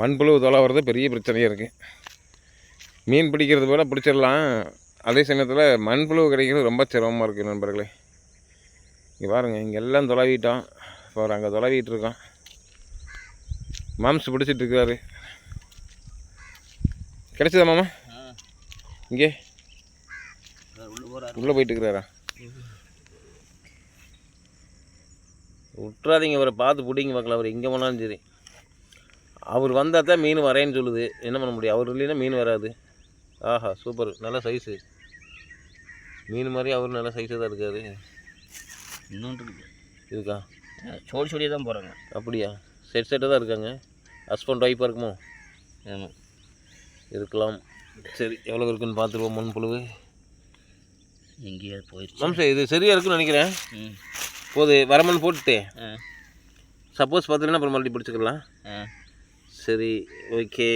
மண்புழு தொலை வர்றது பெரிய பிரச்சனையாக இருக்குது மீன் பிடிக்கிறது போல பிடிச்சிடலாம். அதே சமயத்தில் மண்புழு கிடைக்கிறது ரொம்ப சிரமமாக இருக்குது நண்பர்களே. இங்கே பாருங்கள் இங்கே எல்லாம் தொலைவிட்டோம் இப்போ அங்கே தொலைவிட்டு இருக்கோம் மாம்ஸ் பிடிச்சிட்டு இருக்காரு. கிடைச்சதா மாமா? இங்கே. உள்ள போயிட்டு இருக்கிறாரா? விட்றாதீங்க அவரை பார்த்து பிடிங்க பார்க்கலாம் அவர் எங்கே போனாலும் சரி. அவர் வந்தால் தான் மீன் வரேன்னு சொல்லுது. என்ன பண்ண முடியும்? அவர் இல்லைன்னா மீன் வராது. ஆஹா சூப்பர் நல்ல சைஸு மீன் மாதிரி அவர் நல்ல சைஸாக தான் இருக்காரு. இன்னொன்று இருக்கு. இருக்கா? சோடி சோடியாக தான் போகிறாங்க அப்படியா? செட் செட்டாக தான் இருக்காங்க. ஹஸ்பண்ட் ஒய்ஃபாக இருக்குமோ ஆமாம் இருக்கலாம். சரி எவ்வளோ இருக்குன்னு பார்த்துருவோம் மண் புழுவு. எங்கேயாவது போயிடுச்சு. மாம்சே இது சரியாக இருக்குன்னு நினைக்கிறேன். போது வரமன் போட்டுட்டு. சப்போஸ் பார்த்துலன்னா அப்புறம் மறுபடியும் பிடிச்சிக்கலாம். ஆ. சரி ஓகே